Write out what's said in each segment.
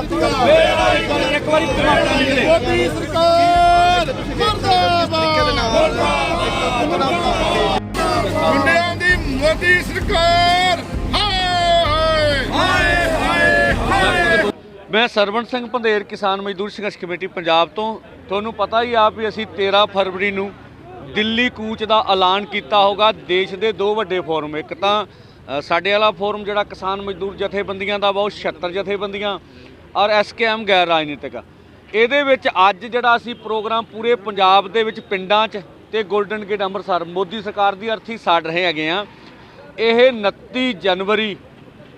ਇੱਕ ਵਾਰੀ ਧਮਾਕਾ ਨਿਕਲੇ ਮੋਦੀ ਸਰਕਾਰ ਮੁਰਦਾਬਾਦ ਮੁੰਡਿਆਂ ਦੀ ਮੋਦੀ ਸਰਕਾਰ ਹਾਏ ਹਾਏ ਹਾਏ ਮੈਂ ਸਰਵਣ ਸਿੰਘ ਪੰਧੇਰ ਕਿਸਾਨ ਮਜ਼ਦੂਰ ਸੰਘਰਸ਼ ਕਮੇਟੀ ਪੰਜਾਬ ਤੋਂ। ਤੁਹਾਨੂੰ ਪਤਾ ਹੀ ਆ ਵੀ ਅਸੀਂ 13 ਫਰਵਰੀ ਨੂੰ ਦਿੱਲੀ ਕੂਚ ਦਾ ਐਲਾਨ ਕੀਤਾ ਹੋਗਾ। ਦੇਸ਼ ਦੇ ਦੋ ਵੱਡੇ ਫੋਰਮ, ਇੱਕ ਤਾਂ ਸਾਡੇ ਵਾਲਾ ਫੋਰਮ ਜਿਹੜਾ ਕਿਸਾਨ ਮਜ਼ਦੂਰ ਜਥੇਬੰਦੀਆਂ ਦਾ ਵਾ, ਉਹ 76 ਜਥੇਬੰਦੀਆਂ। ਔਰ ਐਸਕੇਐਮ ਗੈਰ ਰਾਜਨੀਤਿਕ। ਇਹਦੇ ਵਿੱਚ ਅੱਜ ਜਿਹੜਾ ਅਸੀਂ ਪ੍ਰੋਗਰਾਮ ਪੂਰੇ ਪੰਜਾਬ ਦੇ ਵਿੱਚ ਪਿੰਡਾਂ 'ਚ ਤੇ 골ਡਨ ਗੇਟ ਅੰਮ੍ਰਿਤਸਰ, ਮੋਦੀ ਸਰਕਾਰ ਦੀ ਅਰਥੀ ਸਾੜ ਰਹੇ ਹੈਗੇ ਆ। ਇਹ 29 ਜਨਵਰੀ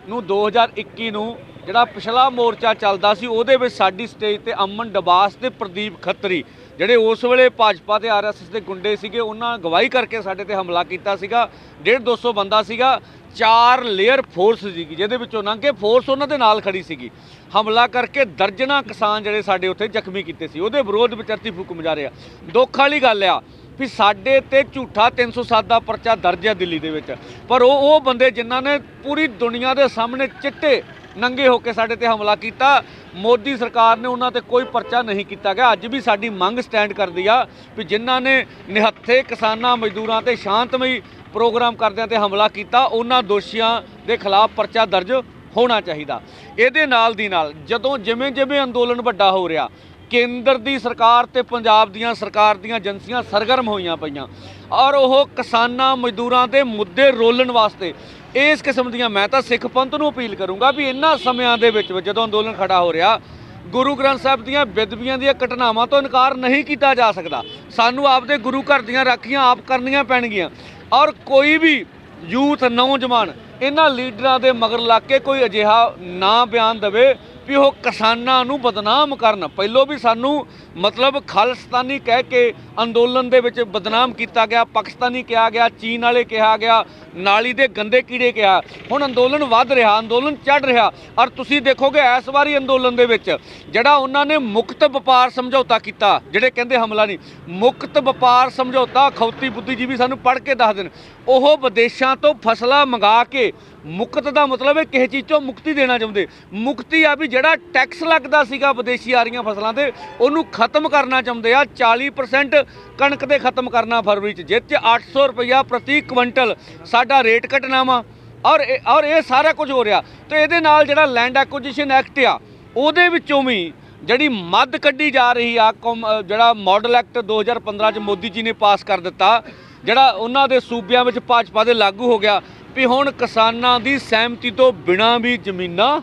ਨੂੰ 2021 ਨੂੰ ਜਿਹੜਾ ਪਿਛਲਾ ਮੋਰਚਾ ਚੱਲਦਾ ਸੀ, ਉਹਦੇ ਵਿੱਚ ਸਾਡੀ ਸਟੇਜ ਤੇ ਅਮਨ ਡਬਾਸ ਤੇ ਪ੍ਰਦੀਪ ਖੱਤਰੀ, ਜਿਹੜੇ ਉਸ ਵੇਲੇ ਭਾਜਪਾ ਤੇ ਆਰਐਸਐਸ ਦੇ ਗੁੰਡੇ ਸੀਗੇ, ਉਹਨਾਂ ਗਵਾਹੀ ਕਰਕੇ ਸਾਡੇ ਤੇ ਹਮਲਾ ਕੀਤਾ ਸੀਗਾ। 1.5 200 ਬੰਦਾ ਸੀਗਾ। ਚਾਰ ਲੇਅਰ ਫੋਰਸ ਸੀਗੀ, ਜਿਹਦੇ ਵਿੱਚੋਂ ਲੰਘ ਕੇ ਫੋਰਸ ਉਹਨਾਂ ਦੇ ਨਾਲ ਖੜੀ ਸੀਗੀ। ਹਮਲਾ ਕਰਕੇ ਦਰਜਨਾ ਕਿਸਾਨ ਜਿਹੜੇ ਸਾਡੇ ਉੱਥੇ ਜ਼ਖਮੀ ਕੀਤੇ ਸੀ। ਉਹਦੇ ਵਿਰੋਧ ਵਿੱਚ ਅਰਥੀ ਫੂਕ ਰਿਹਾ। ਦੁੱਖ ਵਾਲੀ ਗੱਲ ਆ ਵੀ ਸਾਡੇ ਤੇ ਝੂਠਾ 307 ਦਾ ਪਰਚਾ ਦਰਜ ਹੈ ਦਿੱਲੀ ਦੇ ਵਿੱਚ। ਪਰ ਉਹ ਉਹ ਬੰਦੇ ਜਿਨ੍ਹਾਂ ਨੇ ਪੂਰੀ ਦੁਨੀਆ ਦੇ ਸਾਹਮਣੇ ਚਿੱਟੇ ਨੰਗੇ ਹੋ ਕੇ ਸਾਡੇ ਤੇ ਹਮਲਾ ਕੀਤਾ, ਮੋਦੀ ਸਰਕਾਰ ਨੇ ਉਹਨਾਂ ਤੇ ਕੋਈ ਪਰਚਾ ਨਹੀਂ ਕੀਤਾ ਗਿਆ। ਅੱਜ ਵੀ ਸਾਡੀ ਮੰਗ ਸਟੈਂਡ ਕਰਦੀ ਆ ਵੀ ਜਿਨ੍ਹਾਂ ਨੇ ਨਿਹੱਥੇ ਕਿਸਾਨਾਂ, ਮਜ਼ਦੂਰਾਂ ਤੇ ਸ਼ਾਂਤਮਈ ਪ੍ਰੋਗਰਾਮ ਕਰਦਿਆਂ ਤੇ ਹਮਲਾ ਕੀਤਾ, ਉਹਨਾਂ ਦੋਸ਼ੀਆਂ ਦੇ ਖਿਲਾਫ ਪਰਚਾ ਦਰਜ ਹੋਣਾ ਚਾਹੀਦਾ। ਇਹਦੇ ਨਾਲ ਦੀ ਨਾਲ ਜਦੋਂ ਜਿਵੇਂ ਜਿਵੇਂ ਅੰਦੋਲਨ ਵੱਡਾ ਹੋ ਰਿਹਾ, ਕੇਂਦਰ ਦੀ ਸਰਕਾਰ ਤੇ ਪੰਜਾਬ ਦੀਆਂ ਸਰਕਾਰ ਦੀਆਂ ਏਜੰਸੀਆਂ ਸਰਗਰਮ ਹੋਈਆਂ ਪਈਆਂ ਔਰ ਉਹ ਕਿਸਾਨਾਂ, ਮਜ਼ਦੂਰਾਂ ਦੇ ਮੁੱਦੇ ਰੋਲਣ ਵਾਸਤੇ ਇਸ ਕਿਸਮ ਦੀਆਂ, ਮੈਂ ਤਾਂ ਸਿੱਖ ਪੰਥ ਨੂੰ ਅਪੀਲ ਕਰੂੰਗਾ ਵੀ ਇਹਨਾਂ ਸਮਿਆਂ ਦੇ ਵਿੱਚ ਜਦੋਂ ਅੰਦੋਲਨ ਖੜਾ ਹੋ ਰਿਹਾ, ਗੁਰੂ ਗ੍ਰੰਥ ਸਾਹਿਬ ਦੀਆਂ ਬੇਦਬੀਆਂ ਦੀਆਂ ਘਟਨਾਵਾਂ ਤੋਂ ਇਨਕਾਰ ਨਹੀਂ ਕੀਤਾ ਜਾ ਸਕਦਾ। ਸਾਨੂੰ ਆਪਦੇ ਗੁਰੂ ਘਰ ਦੀਆਂ ਰਾਖੀਆਂ ਆਪ ਕਰਨੀਆਂ ਪੈਣਗੀਆਂ। ਔਰ ਕੋਈ ਵੀ ਯੂਥ, ਨੌਜਵਾਨ ਇਹਨਾਂ ਲੀਡਰਾਂ ਦੇ ਮਗਰ ਲੱਗ ਕੇ ਕੋਈ ਅਜਿਹਾ ਨਾ ਬਿਆਨ ਦੇਵੇ ਵੀ ਉਹ ਕਿਸਾਨਾਂ ਨੂੰ ਬਦਨਾਮ ਕਰਨ। ਪਹਿਲੋਂ ਵੀ ਸਾਨੂੰ ਮਤਲਬ ਖਾਲਿਸਤਾਨੀ ਕਹਿ ਕੇ ਅੰਦੋਲਨ ਦੇ ਵਿੱਚ ਬਦਨਾਮ ਕੀਤਾ ਗਿਆ, ਪਾਕਿਸਤਾਨੀ ਕਿਹਾ ਗਿਆ, ਚੀਨ ਵਾਲੇ ਕਿਹਾ ਗਿਆ, ਨਾਲੀ ਦੇ ਗੰਦੇ ਕੀੜੇ ਕਿਹਾ। ਹੁਣ ਅੰਦੋਲਨ ਵੱਧ ਰਿਹਾ, ਅੰਦੋਲਨ ਚੜ ਰਿਹਾ। ਔਰ ਤੁਸੀਂ ਦੇਖੋਗੇ ਇਸ ਵਾਰੀ ਅੰਦੋਲਨ ਦੇ ਵਿੱਚ ਜਿਹੜਾ ਉਹਨਾਂ ਨੇ ਮੁਕਤ ਵਪਾਰ ਸਮਝੌਤਾ ਕੀਤਾ, ਜਿਹੜੇ ਕਹਿੰਦੇ ਹਮਲਾ ਨਹੀਂ, ਮੁਕਤ ਵਪਾਰ ਸਮਝੌਤਾ ਖੌਤੀ ਬੁੱਧੀਜੀਵੀ ਸਾਨੂੰ ਪੜ੍ਹ ਕੇ ਦੱਸ ਦੇਣ। ਉਹ ਵਿਦੇਸ਼ਾਂ ਤੋਂ ਫਸਲਾਂ ਮੰਗਾ ਕੇ ਮੁਕਤ ਦਾ ਮਤਲਬ ਹੈ ਕਿਸੇ ਚੀਜ਼ ਤੋਂ ਮੁਕਤੀ ਦੇਣਾ ਚਾਹੁੰਦੇ। ਮੁਕਤੀ ਆ ਵੀ ਜਿਹੜਾ ਟੈਕਸ ਲੱਗਦਾ ਸੀਗਾ ਵਿਦੇਸ਼ੀ ਆ ਰਹੀਆਂ ਫਸਲਾਂ ਤੇ, ਉਹਨੂੰ ਖਤਮ ਕਰਨਾ ਚਾਹੁੰਦੇ ਆ 40% ਕਣਕ 'ਤੇ ਖਤਮ ਕਰਨਾ ਫਰਵਰੀ ਚ ਜਿੱਤ ਚ 800 ਰੁਪਇਆ ਪ੍ਰਤੀ ਕੁਇੰਟਲ ਸਾਡਾ ਰੇਟ ਘਟਣਾ ਵਾ। ਔਰ ਔਰ ਇਹ ਸਾਰਾ ਕੁਝ ਹੋ ਰਿਹਾ। ਤੇ ਇਹਦੇ ਨਾਲ ਜਿਹੜਾ ਲੈਂਡ ਐਕੁਜੀਸ਼ਨ ਐਕਟ ਆ, ਉਹਦੇ ਵਿੱਚੋਂ ਵੀ ਜਿਹੜੀ ਮੱਦ ਕੱਢੀ ਜਾ ਰਹੀ ਆ, ਕੌਮ- ਜਿਹੜਾ ਮਾਡਲ ਐਕਟ 2015 ਚ ਮੋਦੀ ਜੀ ਨੇ ਪਾਸ ਕਰ ਦਿੱਤਾ, ਜਿਹੜਾ ਉਹਨਾਂ ਦੇ ਸੂਬਿਆਂ ਵਿੱਚ ਭਾਜਪਾ ਦੇ ਲਾਗੂ ਹੋ ਗਿਆ ਵੀ ਹੁਣ ਕਿਸਾਨਾਂ ਦੀ ਸਹਿਮਤੀ ਤੋਂ ਬਿਨਾਂ ਵੀ ਜ਼ਮੀਨਾਂ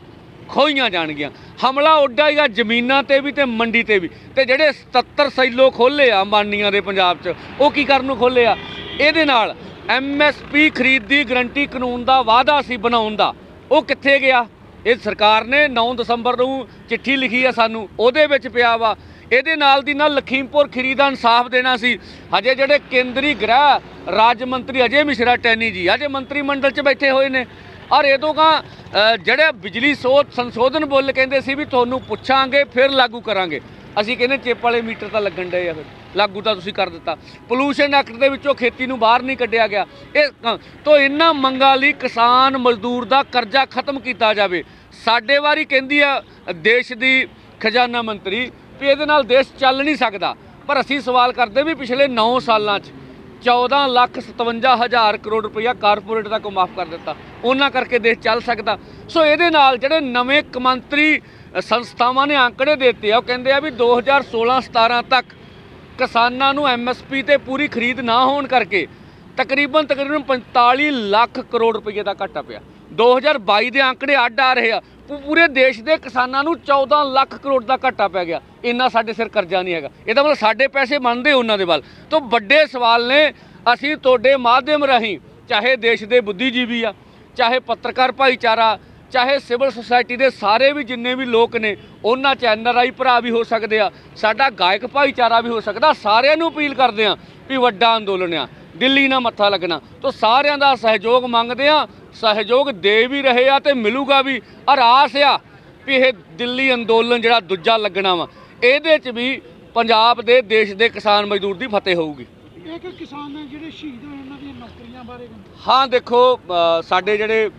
ਖੋਈਆਂ ਜਾਣਗੀਆਂ। ਹਮਲਾ ਉੱਡਾ ਹੀ ਆ ਜ਼ਮੀਨਾਂ ਤੇ ਵੀ ਤੇ ਮੰਡੀ ਤੇ ਵੀ। ਤੇ ਜਿਹੜੇ 77 ਸੈਲੋ ਖੋਲੇ ਆ ਅੰਬਾਨੀਆਂ ਦੇ ਪੰਜਾਬ 'ਚ, ਉਹ ਕੀ ਕਰਨ ਨੂੰ ਖੋਲੇ ਆ? ਇਹਦੇ ਨਾਲ ਐਮਐਸਪੀ ਖਰੀਦ ਦੀ ਗਰੰਟੀ ਕਾਨੂੰਨ ਦਾ ਵਾਅਦਾ ਸੀ ਬਣਾਉਣ ਦਾ। ਉਹ ਕਿੱਥੇ ਗਿਆ? ਇਹ ਸਰਕਾਰ ਨੇ 9 ਦਸੰਬਰ ਨੂੰ ਚਿੱਠੀ ਲਿਖੀ ਆ ਸਾਨੂੰ, ਉਹਦੇ ਵਿੱਚ ਪਿਆ ਵਾ। ਇਹਦੇ ਨਾਲ ਦੀ ਨਾਲ ਲਖੀਮਪੁਰ ਖੀਰੀ ਦਾ ਇਨਸਾਫ ਦੇਣਾ ਸੀ। ਹਜੇ ਜਿਹੜੇ ਕੇਂਦਰੀ ਗ੍ਰਹਿ, ਰਾਜ ਮੰਤਰੀ ਅਜੇ ਮਿਸ਼ਰਾ ਟੈਨੀ ਜੀ, ਅਜੇ ਮੰਤਰੀ ਮੰਡਲ 'ਚ ਬੈਠੇ ਹੋਏ ਨੇ। ਔਰ ਇਹਦੋਂ ਕਾ ਜਿਹੜੇ ਬਿਜਲੀ ਸੋਧ ਸੰਸ਼ੋਧਨ ਬੁੱਲ ਕਹਿੰਦੇ ਸੀ ਵੀ ਤੁਹਾਨੂੰ ਪੁੱਛਾਂਗੇ, ਫਿਰ ਲਾਗੂ ਕਰਾਂਗੇ। ਅਸੀਂ ਕਹਿੰਦੇ ਚਿੱਪ ਵਾਲੇ ਮੀਟਰ ਤਾਂ ਲੱਗਣ ਡਏ ਆ ਫਿਰ। ਲਾਗੂ ਤਾਂ ਤੁਸੀਂ ਕਰ ਦਿੱਤਾ। ਪੋਲੂਸ਼ਨ ਐਕਟ ਦੇ ਵਿੱਚੋਂ ਖੇਤੀ ਨੂੰ ਬਾਹਰ ਨਹੀਂ ਕੱਢਿਆ ਗਿਆ। ਇਹ ਕ- ਤੋਂ ਇਹਨਾਂ ਮੰਗਾਂ ਲਈ ਕਿਸਾਨ ਮਜ਼ਦੂਰ ਦਾ ਕਰਜ਼ਾ ਖਤਮ ਕੀਤਾ ਜਾਵੇ। ਸਾਡੇ ਵਾਰੀ ਕਹਿੰਦੀ ਆ, ਦੇਸ਼ ਦੀ ਖਜ਼ਾਨਾ ਮੰਤਰੀ ਵੀ ਇਹਦੇ ਨਾਲ ਦੇਸ਼ ਚੱਲ ਨਹੀਂ ਸਕਦਾ। ਪਰ ਅਸੀਂ ਸਵਾਲ ਕਰਦੇ ਵੀ ਪਿਛਲੇ 9 ਸਾਲਾਂ 'ਚ 14 ਲੱਖ 57 ਹਜ਼ਾਰ ਕਰੋੜ ਰੁਪਇਆ ਕਾਰਪੋਰੇਟ ਦਾ ਕੋ ਮਾਫ ਕਰ ਦਿੱਤਾ। ਉਹਨਾਂ ਕਰਕੇ ਦੇਸ਼ ਚੱਲ ਸਕਦਾ। ਸੋ ਇਹਦੇ ਨਾਲ ਜਿਹੜੇ ਨਵੇਂ ਕਮੰਤਰੀ ਸੰਸਥਾਵਾਂ ਨੇ ਆંકੜੇ ਦਿੱਤੇ ਆ, ਉਹ ਕਹਿੰਦੇ ਆ ਵੀ 2016-17 ਤੱਕ ਕਿਸਾਨਾਂ ਨੂੰ ਐਮਐਸਪੀ ਤੇ ਪੂਰੀ ਖਰੀਦ ਨਾ ਹੋਣ ਕਰਕੇ ਤਕਰੀਬਨ ਤਕਰੀਬਨ 45 ਲੱਖ ਕਰੋੜ ਰੁਪਏ ਦਾ ਘਾਟਾ ਪਿਆ। 2022 ਦੇ ਅੰਕੜੇ ਅੱਡ ਆ ਰਹੇ ਆ। ਪੂ- ਪੂਰੇ ਦੇਸ਼ ਦੇ ਕਿਸਾਨਾਂ ਨੂੰ 14 ਲੱਖ ਕਰੋੜ ਦਾ ਘਾਟਾ ਪੈ ਗਿਆ। ਇੰਨਾ ਸਾਡੇ ਸਿਰ ਕਰਜ਼ਾ ਨਹੀਂ ਹੈਗਾ। ਇਹਦਾ ਮਤਲਬ ਸਾਡੇ ਪੈਸੇ ਬਣਦੇ ਉਹਨਾਂ ਦੇ ਵੱਲ। ਤੋਂ ਵੱਡੇ ਸਵਾਲ ਨੇ, ਅਸੀਂ ਤੁਹਾਡੇ ਮਾਧਿਅਮ ਰਾਹੀਂ, ਚਾਹੇ ਦੇਸ਼ ਦੇ ਬੁੱਧੀਜੀਵੀ ਆ, ਚਾਹੇ ਪੱਤਰਕਾਰ ਭਾਈਚਾਰਾ, ਚਾਹੇ ਸਿਵਲ ਸੁਸਾਇਟੀ ਦੇ ਸਾਰੇ ਵੀ ਜਿੰਨੇ ਵੀ ਲੋਕ ਨੇ, ਉਹਨਾਂ ਚ ਐਨਆਰਆਈ ਭਰਾ ਵੀ ਹੋ ਸਕਦੇ ਆ, ਸਾਡਾ ਗਾਇਕ ਭਾਈਚਾਰਾ ਵੀ ਹੋ ਸਕਦਾ, ਸਾਰਿਆਂ ਨੂੰ ਅਪੀਲ ਕਰਦੇ ਆ ਵੀ ਵੱਡਾ ਅੰਦੋਲਨ ਆ। ਦਿੱਲੀ ਨਾਲ ਮੱਥਾ ਲੱਗਣਾ। ਤੋਂ ਸਾਰਿਆਂ ਦਾ ਸਹਿਯੋਗ ਮੰਗਦੇ ਆ, ਸਹਿਯੋਗ ਦੇ ਵੀ ਰਹੇ ਆ ਤੇ ਮਿਲੂਗਾ ਵੀ। ਔਰ ਆਸ ਆ ਵੀ ਇਹ ਦਿੱਲੀ ਅੰਦੋਲਨ ਜਿਹੜਾ ਦੂਜਾ ਲੱਗਣਾ ਵਾ। ਇਹਦੇ ਚ ਵੀ ਪੰਜਾਬ ਦੇ ਦੇਸ਼ ਦੇ ਕਿਸਾਨ ਮਜ਼ਦੂਰ ਦੀ ਫਤਿਹ ਹੋਊਗੀ। ਇੱਕ ਕਿਸਾਨ ਨੇ ਜਿਹੜੇ ਸ਼ਹੀਦ ਹੋਏ ਉਹਨਾਂ ਦੀਆਂ ਨੌਕਰੀਆਂ ਬਾਰੇ ਕਹਿੰਦੇ ਹਾਂ ਦੇਖੋ ਸਾਡੇ ਜਿਹੜੇ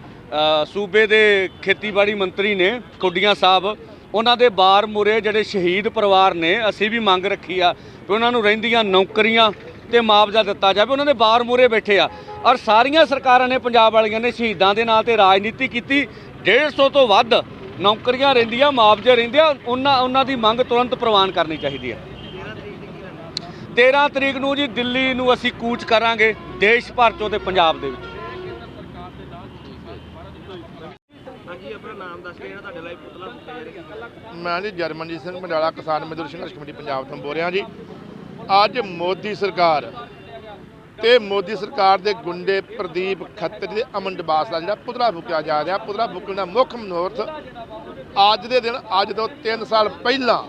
ਸੂਬੇ ਦੇ ਖੇਤੀਬਾੜੀ ਮੰਤਰੀ ਨੇ ਕੋਡੀਆਂ ਸਾਹਿਬ ਉਹਨਾਂ ਦੇ ਬਾਰ ਮੁਰੇ ਜਿਹੜੇ ਸ਼ਹੀਦ ਪਰਿਵਾਰ ਨੇ ਅਸੀਂ ਵੀ ਮੰਗ ਰੱਖੀ ਆ ਕਿ ਉਹਨਾਂ ਨੂੰ ਰਹਿੰਦੀਆਂ ਨੌਕਰੀਆਂ ਤੇ ਮੁਆਵਜ਼ਾ ਦਿੱਤਾ ਜਾਵੇ। ਉਹਨਾਂ ਦੇ ਬਾਰ ਮੁਰੇ ਬੈਠੇ ਆ। ਔਰ ਸਾਰੀਆਂ ਸਰਕਾਰਾਂ ਨੇ ਪੰਜਾਬ ਵਾਲੀਆਂ ਨੇ ਸ਼ਹੀਦਾਂ ਦੇ ਨਾਂ ਤੇ ਰਾਜਨੀਤੀ ਕੀਤੀ। 150 ਤੋਂ ਵੱਧ ਨੌਕਰੀਆਂ ਰਹਿੰਦੀਆਂ ਮੁਆਵਜ਼ੇ ਰਹਿੰਦੇ ਆ ਉਹਨਾਂ ਉਹਨਾਂ ਦੀ ਮੰਗ ਤੁਰੰਤ ਪ੍ਰਵਾਨ ਕਰਨੀ ਚਾਹੀਦੀ ਹੈ 13 ਤਰੀਕ ਨੂੰ ਜੀ ਦਿੱਲੀ ਨੂੰ ਅਸੀਂ ਕੂਚ ਕਰਾਂਗੇ ਦੇਸ਼ ਭਰ ਚੋਂ ਤੇ ਪੰਜਾਬ ਦੇ ਵਿੱਚ। ਹਾਂਜੀ ਆਪਣਾ ਨਾਮ ਦੱਸ ਕੇ ਜਿਹੜਾ ਤੁਹਾਡੇ ਲਈ ਪੁਤਲਾ ਫੁੱਕਿਆ ਜਾ ਰਿਹਾ। ਮੈਂ ਜੀ ਜਰਮਨਜੀਤ ਸਿੰਘ ਮੰਡਾਲਾ ਕਿਸਾਨ ਮਜ਼ਦੂਰ ਸੰਘਰਸ਼ ਕਮੇਟੀ ਪੰਜਾਬ ਤੋਂ ਬੋਲ ਰਿਹਾ ਜੀ। ਅੱਜ ਮੋਦੀ ਸਰਕਾਰ ਤੇ ਮੋਦੀ ਸਰਕਾਰ ਦੇ ਗੁੰਡੇ ਪ੍ਰਦੀਪ ਖੱਤਰੀ ਦੇ ਅਮਨ ਡਬਾਸ ਦਾ ਜਿਹੜਾ ਪੁਤਲਾ ਫੂਕਿਆ ਜਾ ਰਿਹਾ, ਪੁਤਲਾ ਫੂਕਣ ਦਾ ਮੁੱਖ ਮਨੋਰਥ ਅੱਜ ਦੇ ਦਿਨ, ਅੱਜ ਤੋਂ 3 ਸਾਲ ਪਹਿਲਾਂ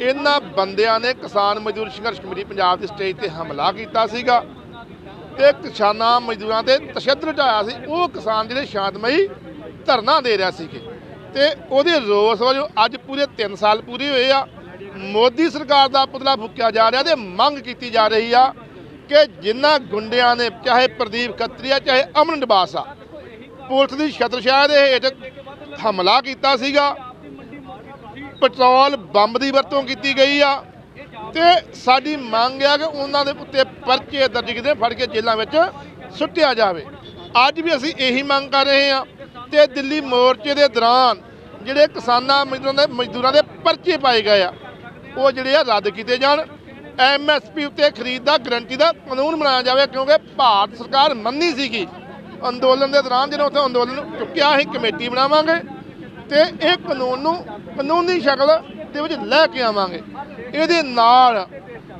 ਇਹਨਾਂ ਬੰਦਿਆਂ ਨੇ ਕਿਸਾਨ ਮਜ਼ਦੂਰ ਸੰਘਰਸ਼ ਕਮੇਟੀ ਪੰਜਾਬ ਦੀ ਸਟੇਜ ਤੇ ਹਮਲਾ ਕੀਤਾ ਸੀਗਾ ਤੇ ਕਿਸਾਨਾਂ ਮਜ਼ਦੂਰਾਂ ਤੇ ਤਸ਼ੱਦਦ ਢਾਇਆ ਸੀ। ਉਹ ਕਿਸਾਨ ਜਿਹੜੇ ਸ਼ਾਂਤਮਈ ਧਰਨਾ ਦੇ ਰਿਹਾ ਸੀਗੇ ਤੇ ਉਹਦੇ ਰੋਸ ਵਜੋਂ ਅੱਜ ਪੂਰੇ 3 ਸਾਲ ਪੂਰੇ ਹੋਏ ਆ। ਮੋਦੀ ਸਰਕਾਰ ਦਾ ਪੁਤਲਾ ਫੂਕਿਆ ਜਾ ਰਿਹਾ ਤੇ ਮੰਗ ਕੀਤੀ ਜਾ ਰਹੀ ਆ ਕਿ ਜਿਨ੍ਹਾਂ ਗੁੰਡਿਆਂ ਨੇ, ਚਾਹੇ ਪ੍ਰਦੀਪ ਖੱਤਰੀਆ ਚਾਹੇ ਅਮਨ ਨਿਵਾਸ ਆ, ਪੁਲਿਸ ਦੀ ਛਤਰਛਾਇਆ ਦੇ ਹੇਠ ਹਮਲਾ ਕੀਤਾ ਸੀਗਾ। ਪੈਟਰੋਲ ਬੰਬ ਦੀ ਵਰਤੋਂ ਕੀਤੀ ਗਈ ਆ। ਤੇ ਸਾਡੀ ਮੰਗ ਆ ਕਿ ਉਹਨਾਂ ਦੇ ਉੱਤੇ ਪਰਚੇ ਦਰਜ ਕੀਤੇ ਫੜ ਕੇ ਜੇਲ੍ਹਾਂ ਵਿੱਚ ਸੁੱਟਿਆ ਜਾਵੇ। ਅੱਜ ਵੀ ਅਸੀਂ ਇਹੀ ਮੰਗ ਕਰ ਰਹੇ ਹਾਂ ਤੇ ਦਿੱਲੀ ਮੋਰਚੇ ਦੇ ਦੌਰਾਨ ਜਿਹੜੇ ਕਿਸਾਨਾਂ ਮਜ਼ਦੂਰਾਂ ਦੇ ਮਜ਼ਦੂਰਾਂ ਦੇ ਪਰਚੇ ਪਾਏ ਗਏ ਆ, ਉਹ ਜਿਹੜੇ ਆ ਰੱਦ ਕੀਤੇ ਜਾਣ। ਐਮਐਸਪੀ ਉੱਤੇ ਖਰੀਦ ਦਾ ਗਰੰਟੀ ਦਾ ਕਾਨੂੰਨ ਬਣਾਇਆ ਜਾਵੇ ਕਿਉਂਕਿ ਭਾਰਤ ਸਰਕਾਰ ਮੰਨੀ ਸੀਗੀ ਅੰਦੋਲਨ ਦੇ ਦੌਰਾਨ ਜਦੋਂ ਉੱਥੇ ਅੰਦੋਲਨ ਚੁੱਕਿਆ ਅਸੀਂ ਕਮੇਟੀ ਬਣਾਵਾਂਗੇ ਤੇ ਇਹ ਕਾਨੂੰਨ ਨੂੰ ਕਾਨੂੰਨੀ ਸ਼ਕਲ ਦੇ ਵਿੱਚ ਲੈ ਕੇ ਆਵਾਂਗੇ। ਇਹਦੇ ਨਾਲ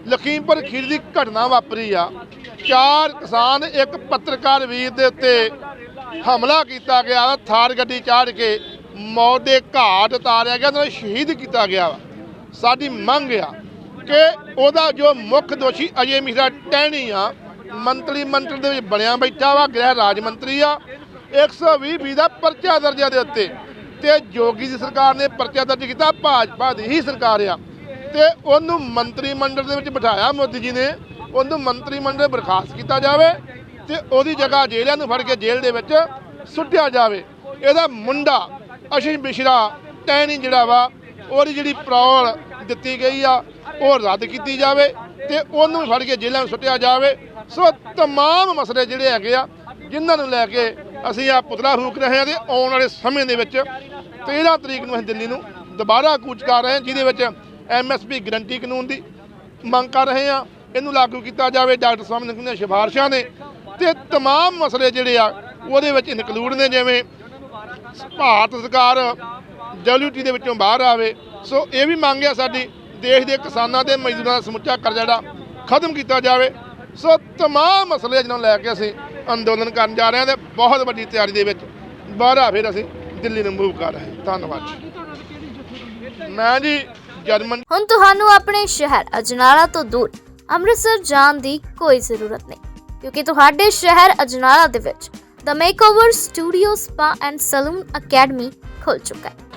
ਲਖੀਮਪੁਰ ਖੀਰ ਦੀ ਘਟਨਾ ਵਾਪਰੀ ਆ। ਚਾਰ ਕਿਸਾਨ ਇੱਕ ਪੱਤਰਕਾਰ ਵੀਰ ਦੇ ਉੱਤੇ ਹਮਲਾ ਕੀਤਾ ਗਿਆ ਵਾ, ਥਾਰ ਗੱਡੀ ਚਾੜ ਕੇ ਮੌਤ ਦੇ ਘਾਟ ਉਤਾਰਿਆ ਗਿਆ ਉਹਨਾਂ ਉਹਨੂੰ ਸ਼ਹੀਦ ਕੀਤਾ ਗਿਆ ਵਾ। ਸਾਡੀ ਮੰਗ ਆ ਕਿ ਉਹਦਾ ਜੋ ਮੁੱਖ ਦੋਸ਼ੀ ਅਜੇ ਮਿਸ਼ਰਾ ਟਹਿਣੀ ਆ, ਮੰਤਰੀ ਮੰਡਲ ਦੇ ਵਿੱਚ ਬਣਿਆ ਬੈਠਾ ਵਾ, ਗ੍ਰਹਿ ਰਾਜ ਮੰਤਰੀ ਆ 120 ਵੀ ਦਾ ਪਰਚਾ ਦਰਜਾ ਦੇ ਉੱਤੇ। ਤੇ ਜੋਗੀ ਦੀ ਸਰਕਾਰ ਨੇ ਪਰਚਾ ਦਰਜ ਕੀਤਾ, ਭਾਜਪਾ ਦੀ ਹੀ ਸਰਕਾਰ ਆ। ਤੇ ਉਹਨੂੰ ਮੰਤਰੀ ਮੰਡਲ ਦੇ ਵਿੱਚ ਬਿਠਾਇਆ ਮੋਦੀ ਜੀ ਨੇ, ਉਹਨੂੰ ਮੰਤਰੀ ਮੰਡਲ ਬਰਖਾਸਤ ਕੀਤਾ ਜਾਵੇ ਤੇ ਉਹਦੀ ਜਗ੍ਹਾ ਜੇਲ੍ਹਾਂ ਨੂੰ ਫੜ ਕੇ ਜੇਲ੍ਹ ਦੇ ਵਿੱਚ ਸੁੱਟਿਆ ਜਾਵੇ। ਇਹਦਾ ਮੁੰਡਾ ਅਸ਼ਿਸ਼ ਮਿਸ਼ਰਾ ਟੈਣੀ ਜਿਹੜਾ ਵਾ, ਉਹਦੀ ਜਿਹੜੀ ਪ੍ਰੋਲ ਦਿੱਤੀ ਗਈ ਆ ਉਹ ਰੱਦ ਕੀਤੀ ਜਾਵੇ ਤੇ ਉਹਨੂੰ ਵੀ ਫੜ ਕੇ ਜੇਲ੍ਹਾਂ ਵਿੱਚ ਸੁੱਟਿਆ ਜਾਵੇ ਸੋ तमाम ਮਸਲੇ ਜਿਹੜੇ ਹੈਗੇ ਆ ਜਿਨ੍ਹਾਂ ਨੂੰ ਲੈ ਕੇ ਅਸੀਂ ਆ ਪੁਤਲਾ ਫੂਕ ਰਹੇ ਹਾਂ ਤੇ ਆਉਣ ਵਾਲੇ ਸਮੇਂ ਦੇ ਵਿੱਚ 13 ਤਰੀਕ ਨੂੰ ਅਸੀਂ ਦਿੱਲੀ ਨੂੰ ਦੁਬਾਰਾ ਕੂਚ ਕਰ ਰਹੇ ਹਾਂ ਜਿਹਦੇ ਵਿੱਚ ਐਮਐਸਪੀ ਗਰੰਟੀ ਕਾਨੂੰਨ ਦੀ ਮੰਗ ਕਰ ਰਹੇ ਹਾਂ ਇਹਨੂੰ ਲਾਗੂ ਕੀਤਾ ਜਾਵੇ ਡਾਕਟਰ ਸਾਹਿਬ ਦੀਆਂ ਸਿਫਾਰਸ਼ਾਂ ਨੇ ਤੇ तमाम ਮਸਲੇ ਜਿਹੜੇ ਆ ਉਹਦੇ ਵਿੱਚ ਇਨਕਲੂਡ ਨੇ ਜਿਵੇਂ ਭਾਰਤ ਸਰਕਾਰ ਡਬਲਯੂਟੀ ਦੇ ਵਿੱਚੋਂ ਬਾਹਰ ਆਵੇ ਸੋ ਇਹ ਵੀ ਮੰਗ ਆ ਸਾਡੀ ਦੇਸ਼ ਦੇ ਕਿਸਾਨਾਂ ਤੇ ਮਜ਼ਦੂਰਾਂ ਦਾ ਸਮੁੱਚਾ ਕਰਜ਼ਾ ਜਿਹੜਾ ਖਤਮ ਕੀਤਾ ਜਾਵੇ। ਸੋ ਤਮਾਮ ਮਸਲੇ ਜਿਹਨਾਂ ਲੈ ਕੇ ਅਸੀਂ ਅੰਦੋਲਨ ਕਰਨ ਜਾ ਰਹੇ ਹਾਂ ਤੇ ਬਹੁਤ ਵੱਡੀ ਤਿਆਰੀ ਦੇ ਵਿੱਚ ਬਾਹਰਾ ਫਿਰ ਅਸੀਂ ਦਿੱਲੀ ਨੂੰ ਮੂਵ ਕਰ ਰਹੇ ਧੰਨਵਾਦ ਮੈਂ ਜੀ ਜਰਮਨ ਹੁਣ ਤੁਹਾਨੂੰ ਆਪਣੇ ਸ਼ਹਿਰ ਅਜਨਾਲਾ ਤੋਂ ਦੂਰ ਅੰਮ੍ਰਿਤਸਰ ਜਾਣ ਦੀ ਕੋਈ ਜ਼ਰੂਰਤ ਨਹੀਂ, ਕਿਉਂਕਿ ਤੁਹਾਡੇ ਸ਼ਹਿਰ ਅਜਨਾਲਾ ਦੇ ਵਿੱਚ the makeover studio spa and salon academy ਖੁੱਲ ਚੁੱਕਾ ਹੈ।